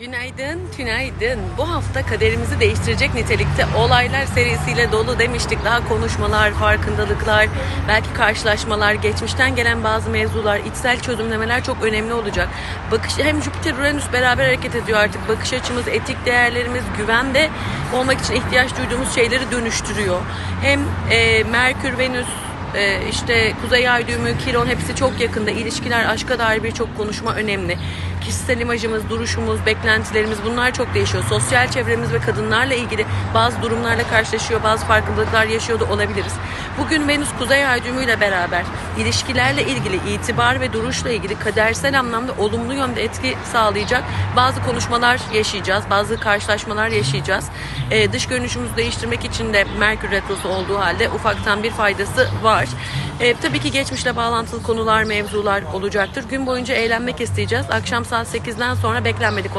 Günaydın, tünaydın. Bu hafta kaderimizi değiştirecek nitelikte olaylar serisiyle dolu demiştik. Daha konuşmalar, farkındalıklar, belki karşılaşmalar, geçmişten gelen bazı mevzular, içsel çözümlemeler çok önemli olacak. Bakış hem Jüpiter Uranüs beraber hareket ediyor artık. Bakış açımız, etik değerlerimiz, güvende olmak için ihtiyaç duyduğumuz şeyleri dönüştürüyor. Hem e, Merkür, Venüs, ee, işte Kuzey Ay düğümü, Kiron hepsi çok yakında. İlişkiler, aşka dair birçok konuşma önemli. Kişisel imajımız, duruşumuz, beklentilerimiz bunlar çok değişiyor. Sosyal çevremiz ve kadınlarla ilgili bazı durumlarla karşılaşıyor, bazı farkındalıklar yaşıyor da olabiliriz. Bugün Venüs Kuzey Ay düğümüyle beraber ilişkilerle ilgili, itibar ve duruşla ilgili kadersel anlamda olumlu yönde etki sağlayacak bazı konuşmalar yaşayacağız, bazı karşılaşmalar yaşayacağız. Ee, dış görünüşümüzü değiştirmek için de Merkür Retrosu olduğu halde ufaktan bir faydası var. Ee, tabii ki geçmişle bağlantılı konular, mevzular olacaktır. Gün boyunca eğlenmek isteyeceğiz. Akşam saat 8'den sonra beklenmedik